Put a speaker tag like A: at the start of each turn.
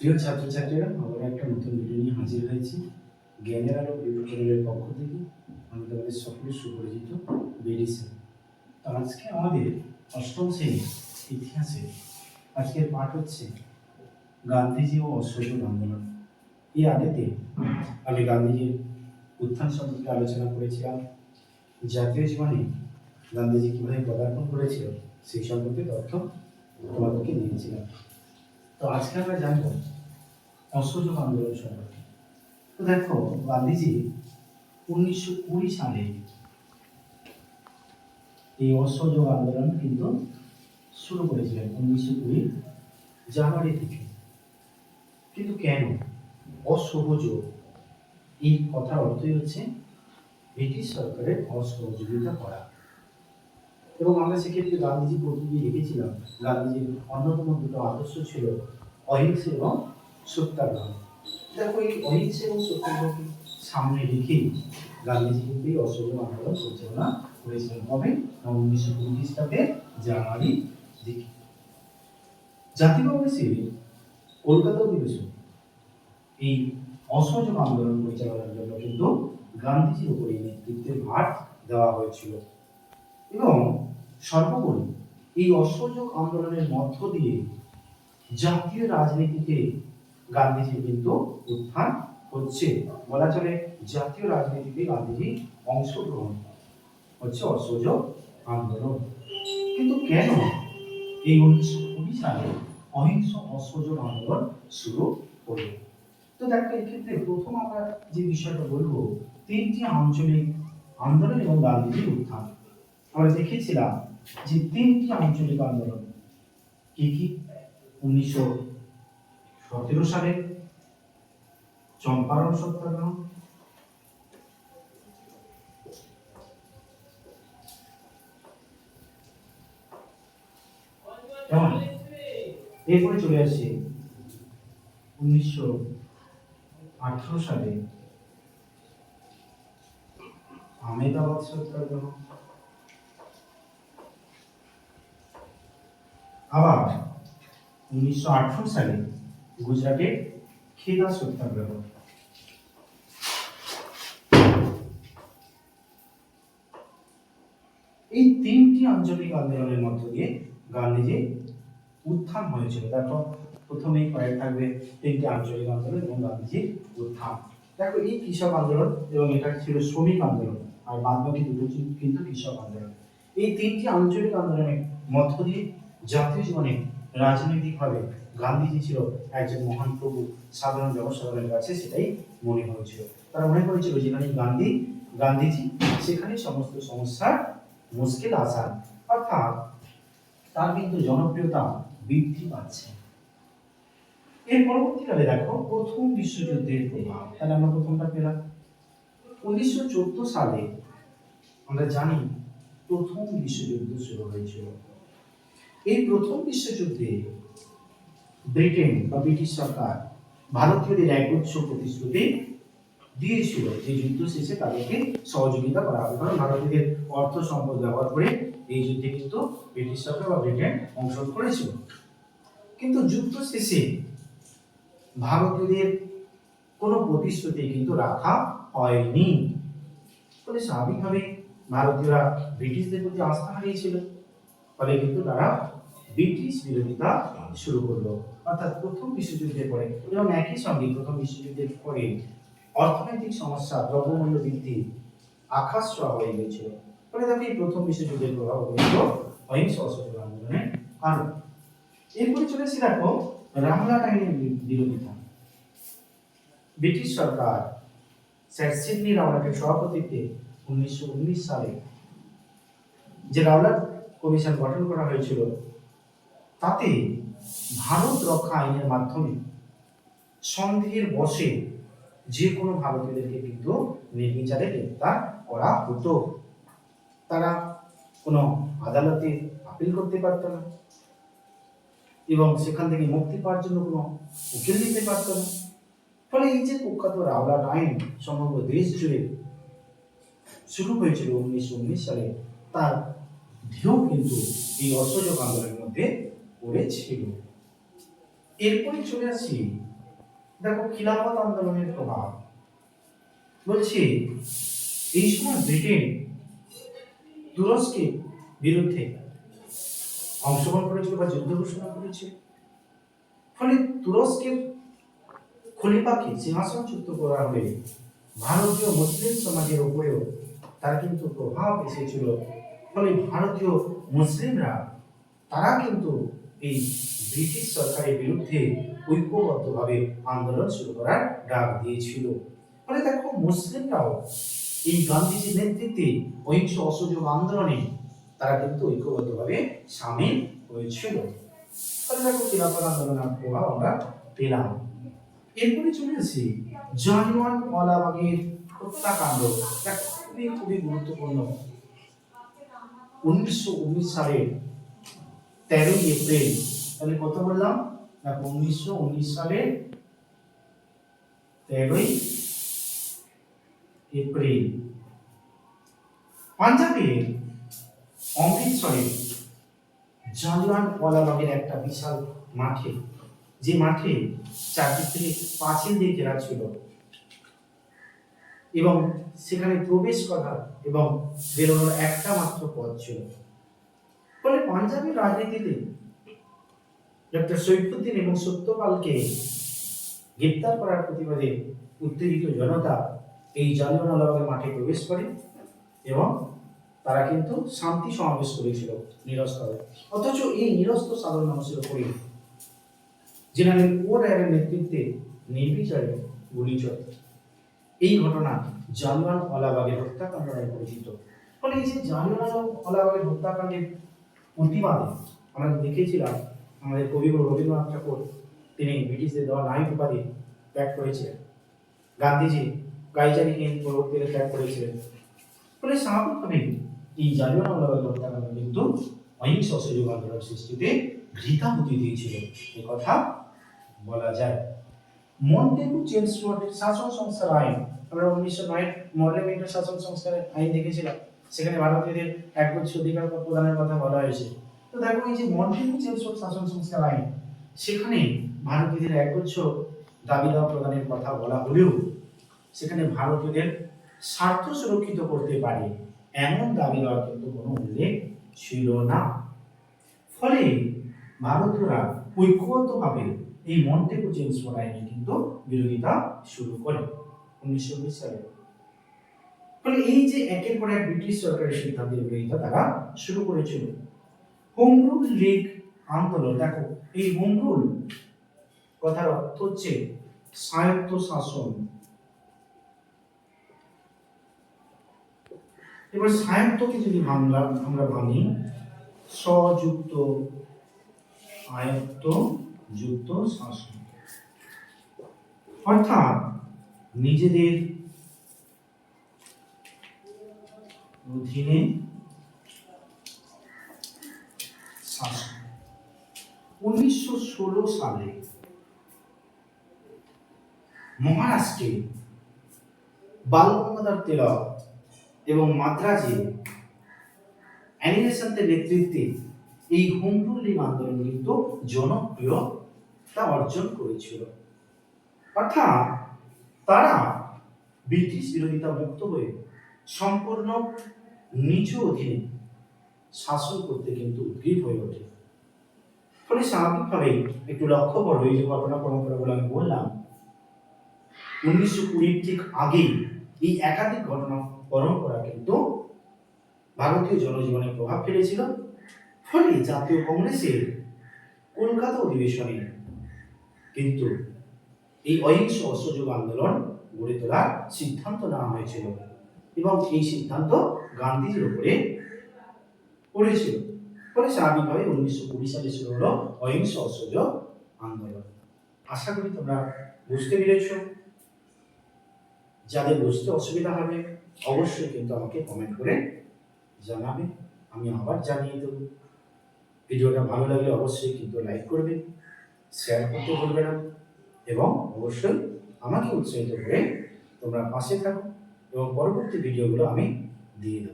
A: প্রিয় ছাত্রছাত্রীরা আবার একটা নতুন ভিডিও নিয়ে হাজির হয়েছি। জ্ঞানের আলো ইউটিউব পক্ষ থেকে আমি তোমাদের সকলের সুপরিচিত বেডি স্যার। তো আজকে আমাদের অষ্টম শ্রেণির ইতিহাসে আজকের পাঠ হচ্ছে গান্ধীজি ও অসহযোগ আন্দোলন। এই আগেতে আমি গান্ধীজির উত্থান সম্পর্কে আলোচনা করেছিলাম। জাতীয় জীবনে গান্ধীজি কীভাবে পদার্পণ করেছিল, সেই সম্পর্কে তথ্য তোমাদেরকে দিয়েছিলাম। তো আজকে আমরা জানব অসহযোগ আন্দোলন সম্পর্কে তো দেখো, গান্ধীজি উনিশশো কুড়ি সালে এই অসহযোগ আন্দোলন কিন্তু শুরু করেছিলেন উনিশশো কুড়ি জানুয়ারি থেকে। কিন্তু কেন অসহযোগ? এই কথার অর্থই হচ্ছে ব্রিটিশ সরকারের অসহযোগিতা করা। এবং আমরা সেক্ষেত্রে গান্ধীজি প্রতিদিন লিখেছিলাম গান্ধীজির অন্যতম দুটো আদর্শ ছিল অহিংসা এবং সত্যাগ্রহ দেখো, এই অহিংসা এবং সত্যাগ্রহকে সামনে রেখেই গান্ধীজি কিন্তু এই অসহযোগ আন্দোলন পরিচালনা করেছিলেন। কবে? উনিশশো কুড়ি খ্রিস্টাব্দে জানুয়ারি দিকে। জাতীয় কংগ্রেসের কলকাতা অধিবেশন, এই অসহযোগ আন্দোলন পরিচালনার জন্য কিন্তু গান্ধীজির এই নেতৃত্বের ভার দেওয়া হয়েছিল। এবং সর্বোপরি এই অসহযোগ আন্দোলনের মধ্য দিয়ে জাতীয় রাজনীতিতে গান্ধীজির কিন্তু উত্থান হচ্ছে। বলা চলে জাতীয় রাজনীতিতে গান্ধীজি অংশগ্রহণ হচ্ছে অসহযোগ আন্দোলন। কিন্তু কেন এই উনিশশো কুড়ি সালে অহিংস অসহযোগ আন্দোলন শুরু হলো? তো দেখো, এক্ষেত্রে প্রথম আমরা যে বিষয়টা বলব, তিনটি আঞ্চলিক আন্দোলন এবং গান্ধীজির উত্থান। আমরা দেখেছিলাম যে তিনটি আঞ্চলিক আন্দোলন, কি কি? উনিশশো সতেরো সালে চম্পারণ সত্যাগ্রহ এরপরে চলে আসি, উনিশশো আঠারো সালে আমেদাবাদ সত্যাগ্রহ। আবার উনিশশো আঠারো সালে গুজরাটে খেদা সত্যাগ্রহ এই তিনটি আঞ্চলিক আন্দোলনের মধ্য দিয়ে গান্ধীজি উত্থান হয়েছিল। দেখো প্রথমেই কয়েক থাকবে তিনটি আঞ্চলিক আন্দোলন এবং গান্ধীজির উত্থান। দেখো, এই কৃষক আন্দোলন এবং এটা ছিল শ্রমিক আন্দোলন আর বাদ বাকি দুটো কিন্তু কৃষক আন্দোলন। এই তিনটি আঞ্চলিক আন্দোলনের মধ্য দিয়ে জাতীয় জীবনে রাজনৈতিকভাবে গান্ধীজি ছিল একজন মহান প্রভু, সাধারণ জনসাধারণের কাছে সেটাই মনে হয়েছিল। তারা মনে করেছিল যেখানে গান্ধী, গান্ধীজি সেখানে সমস্ত সমস্যার মুশকিল আসান অর্থাৎ তার কিন্তু জনপ্রিয়তা বৃদ্ধি পাচ্ছে। এর পরবর্তীকালে দেখো প্রথম বিশ্বযুদ্ধের প্রভাব। তাহলে আমরা প্রথমটা পেলাম। উনিশশো চোদ্দ সালে আমরা জানি প্রথম বিশ্বযুদ্ধ শুরু হয়েছিল। এই প্রথম বিশ্বযুদ্ধে ব্রিটেন বা ব্রিটিশ সরকার ভারতীয়দের একগুচ্ছ প্রতিশ্রুতি দিয়েছিল যে যুদ্ধ শেষে তাদেরকে সহযোগিতা করা হবে। কারণ ভারতীয়দের অর্থ সম্পদ ব্যবহার করে এই যুদ্ধে কিন্তু ব্রিটিশ সরকার বা ব্রিটেন অংশগ্রহণ করেছিল। কিন্তু যুদ্ধ শেষে ভারতীয়দের কোনো প্রতিশ্রুতি কিন্তু রাখা হয়নি। ফলে স্বাভাবিকভাবে ভারতীয়রা ব্রিটিশদের প্রতি আস্থা হারিয়েছিল। ফলে কিন্তু তারা ব্রিটিশ বিরোধিতা শুরু করল। অর্থাৎ প্রথম বিশ্বযুদ্ধের পরে, এবং একই সঙ্গে প্রথম বিশ্বযুদ্ধের পরে অর্থনৈতিক সমস্যা, দ্রব্যমূল্য বৃদ্ধি আকাশ ছোঁয়া হয়ে গিয়েছিল। ফলে দেখো, এই প্রথম বিশ্বযুদ্ধের প্রভাব কিন্তু অহিংস অসহযোগ আন্দোলনের কারণ এরপরে চলে এসে দেখো রামলাট আইনের বিরোধিতা। ব্রিটিশ সরকার স্যার সিডনি রাওলাটের সভাপতিত্বে উনিশশো উনিশ সালে যে রাওলাট কমিশন গঠন করা হয়েছিল তাতে ভারত রক্ষা আইনের মাধ্যমে সন্দেহের বসে যে কোনো ভারতীয়দেরকে কিন্তু নির্বিচারে গ্রেপ্তার করা হতো। তারা কোনো আদালতে আপিল করতে পারত না এবং সেখান থেকে মুক্তি পাওয়ার জন্য কোনো উকিল দিতে পারত না। ফলে এই যে কুখ্যাত রাওলাট আইন সমগ্র দেশ জুড়ে শুরু হয়েছিল উনিশশো উনিশ সালে, তার ঢেউ কিন্তু এই অসহযোগ আন্দোলনের মধ্যে পড়েছিল এরপরে চলে আসি। দেখো খিলাফত আন্দোলনের প্রভাব। বলছি, এই সময় ব্রিটেন তুরস্কের বিরুদ্ধে অংশগ্রহণ করেছিল বা যুদ্ধ ঘোষণা করেছে ফলে তুরস্কের খলিফাকে সিংহাসনচ্যুত করা হলে ভারতীয় মুসলিম সমাজের উপরেও তার কিন্তু প্রভাব এসেছিল। ফলে ভারতীয় মুসলিমরা, তারা কিন্তু এই ব্রিটিশ সরকারের বিরুদ্ধে ঐক্যবদ্ধভাবে আন্দোলন শুরু করার ডাক দিয়েছিল। ফলে দেখো, মুসলিমরাও এই গান্ধীজির নেতৃত্বে অহিংস অসহযোগ আন্দোলনে তারা কিন্তু ঐক্যবদ্ধভাবে সামিল হয়েছিল। ফলে দেখো খিলাফত আন্দোলনের প্রভাব আমরা পেলাম। এরপরে চলে আসি জালিওয়ান ওয়ালাবাগের হত্যাকাণ্ড। খুবই খুবই গুরুত্বপূর্ণ। উনিশশো উনিশ সালের তেরোই এপ্রিল। তাহলে কত বললাম? দেখো, উনিশশো উনিশ সালের তেরোই এপ্রিল। পাঞ্জাবের অমৃতসরে জালিয়ান ওয়ালাবাগের একটা বিশাল মাঠে, যে মাঠে চারদিক পাঁচিল দিয়ে ঘেরা ছিল। এবং সেখানে প্রবেশ করা এবং বেরোনোর একটা মাত্র পথ ছিল। ফলে পাঞ্জাবের রাজনীতিতে ডক্টর সৈফুদ্দিন এবং সত্যপালকে গ্রেপ্তার করার প্রতিবাদে উত্তেজিত জনতা এই জালিয়ানওয়ালাবাগের মাঠে প্রবেশ করে এবং তারা কিন্তু শান্তি সমাবেশ করেছিল নিরস্তরে অথচ এই নিরস্ত সাধারণ মানুষের উপরে জেনারেল ও রায়ের নেতৃত্বে নির্বিচারে গুলি এই ঘটনা জালিয়ান ওয়ালাবাগের হত্যাকাণ্ড নামে পরিচিত। ফলে এই যে জালিয়ান ওয়ালাবাগের হত্যাকাণ্ডের প্রতিবাদে আমরা দেখেছিলাম আমাদের কবিগুরু রবীন্দ্রনাথ ঠাকুর, তিনি ব্রিটিশদের দেওয়া নাইট উপাধি ত্যাগ করেছিলেন। গান্ধীজি গাইচারি হিন্দ পরবর্তীতে ত্যাগ করেছিলেন। ফলে স্বাভাবিকভাবেই এই জালিয়ান ওয়ালাবাগের হত্যাকাণ্ড কিন্তু অহিংস অসহযোগ আন্দোলন সৃষ্টিতে ঘৃতাহুতি দিয়েছিল। এ কথা বলা যায়। মন্টেগু চেলসওয়ার্থের শাসন সংস্কার আইন, আমরা উনিশশো নয় মর্লেমেন্টের শাসন সংস্কারের আইন দেখেছিলাম। সেখানে ভারতীয়দের একগুচ্ছ অধিকার প্রদানের কথা বলা হয়েছে। তো দেখো, এই যে মন্টেগু চেলসওয়ার্থ শাসন সংস্কার আইন, সেখানে ভারতীয়দের একগুচ্ছ দাবি দাওয়া প্রদানের কথা বলা হলেও সেখানে ভারতীয়দের স্বার্থ সুরক্ষিত করতে পারে এমন দাবি দেওয়ার কিন্তু কোনো উল্লেখ ছিল না। ফলে ভারতীয়রা ঐক্যবদ্ধভাবে এই মন্টেগু চেলসওয়ার্থ আইনের কিন্তু বিরোধিতা শুরু করে। উনিশশো বিশ সালে ফলে এই যে একের পর এক ব্রিটিশ সরকারের সিদ্ধান্তের বিরোধিতা তারা শুরু করেছিল। হোম রুল লীগ আন্দোলন, দেখো, এই হোম রুল কথার অর্থ হচ্ছে স্বায়ত্ত শাসন। এবার স্বায়ত্তকে যদি আমরা আমরা ভাঙি, স্বযুক্ত, আয়ত্ত, যুক্ত শাসন। অর্থাৎ নিজেদের অধীনে শাসন। উনিশশো ষোলো সালে মহারাষ্ট্রে বালগঙ্গাধর তিলক এবং মাদ্রাজে অ্যানিমেশনদের নেতৃত্বে এই হোম রুল লীগ আন্দোলন কিন্তু জনপ্রিয়তা অর্জন করেছিল। অর্থাৎ তারা ব্রিটিশ বিরোধিতা মুক্ত হয়ে সম্পূর্ণ নিজ অধীনে শাসন করতে কিন্তু উদ্গ্রীব হয়ে ওঠে। ফলে স্বাভাবিকভাবেই একটু লক্ষ্য করো, এই যে ঘটনা পরম্পরাগুলো আমি বললাম, উনিশশো কুড়ির ঠিক আগেই এই একাধিক ঘটনা পরম্পরা কিন্তু ভারতীয় জনজীবনে প্রভাব ফেলেছিল। ফলে জাতীয় কংগ্রেসের কলকাতা অধিবেশনে কিন্তু এই অহিংস অসহযোগ আন্দোলন গড়ে তোলার সিদ্ধান্ত নেওয়া হয়েছিল। এবং এই সিদ্ধান্ত গান্ধীজির উপরে পড়েছিল। ফলে স্বাভাবিকভাবে উনিশশো কুড়ি সালে শুরু হলো অহিংস অসহযোগ আন্দোলন। আশা করি তোমরা বুঝতে পেরেছ। যাদের বুঝতে অসুবিধা হবে, অবশ্যই কিন্তু আমাকে কমেন্ট করে জানাবে। আমি আবার জানিয়ে দেবো। ভিডিওটা ভালো লাগলে অবশ্যই কিন্তু লাইক করবে শেয়ার করতে ভুলবে না। এবং অবশ্যই আমাকে উৎসাহিত করে তোমরা পাশে থাকো। এবং পরবর্তী ভিডিওগুলো আমি দিয়ে দেবো।